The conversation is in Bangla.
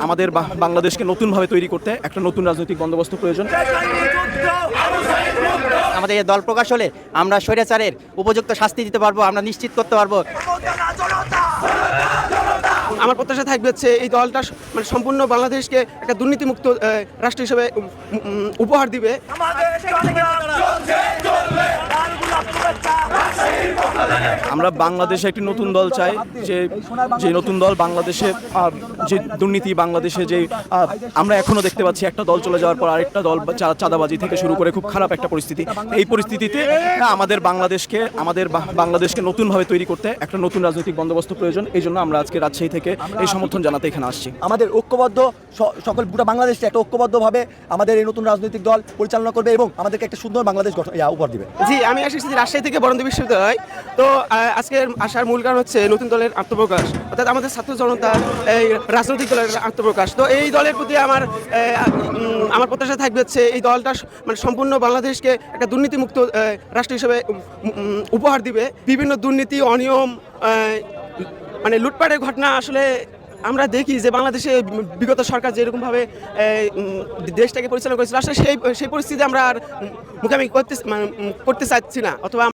আমাদের বা- বাংলাদেশকে নতুনভাবে তৈরি করতে একটা নতুন রাজনৈতিক বন্দোবস্ত প্রয়োজন। আমাদের এই দল প্রকাশ হলে আমরা স্বৈরাচারের উপযুক্ত শাস্তি দিতে পারব আমরা নিশ্চিত করতে পারব। আমার প্রত্যাশা থাকবে হচ্ছে এই দলটা মানে সম্পূর্ণ বাংলাদেশকে একটা দুর্নীতিমুক্ত রাষ্ট্র হিসেবে উপহার দিবে। আমরা বাংলাদেশে একটি নতুন দল চাই যে যে নতুন দল বাংলাদেশে যে দুর্নীতি বাংলাদেশে যে আমরা এখনও দেখতে পাচ্ছি একটা দল চলে যাওয়ার পর আরেকটা দল চাঁদাবাজি থেকে শুরু করে খুব খারাপ একটা পরিস্থিতি। এই পরিস্থিতিতে আমাদের বাংলাদেশকে আমাদের বাংলাদেশকে নতুনভাবে তৈরি করতে একটা নতুন রাজনৈতিক বন্দোবস্ত প্রয়োজন। এই জন্য আমরা আজকে রাজশাহী থেকে এই সমর্থন জানাতে এখানে আসছি। আমাদের ঐক্যবদ্ধ সকল গোটা বাংলাদেশকে একটা ঐক্যবদ্ধভাবে আমাদের এই নতুন রাজনৈতিক দল পরিচালনা করবে এবং আমাদেরকে একটা সুন্দর বাংলাদেশ গঠন উপহার দিবে। জি আমি এসেছি রাজশাহী থেকে বরেন্দ্র বিশ্ববিদ্যালয়। তো আজকের আসার মূল কারণ হচ্ছে নতুন দলের আত্মপ্রকাশ। অর্থাৎ আমাদের ছাত্র জনতা এই রাজনৈতিক দলের আত্মপ্রকাশ। তো এই দলের প্রতি আমার আমার প্রত্যাশা থাকবে হচ্ছে এই দলটা মানে সম্পূর্ণ বাংলাদেশকে একটা দুর্নীতিমুক্ত রাষ্ট্র হিসেবে উপহার দিবে। বিভিন্ন দুর্নীতি অনিয়ম মানে লুটপাটের ঘটনা আসলে আমরা দেখি যে বাংলাদেশে বিগত সরকার যেরকমভাবে দেশটাকে পরিচালনা করেছিল আসলে সেই সেই পরিস্থিতি আমরা আর মুখামি করতে মানে, করতে চাচ্ছি না। অথবা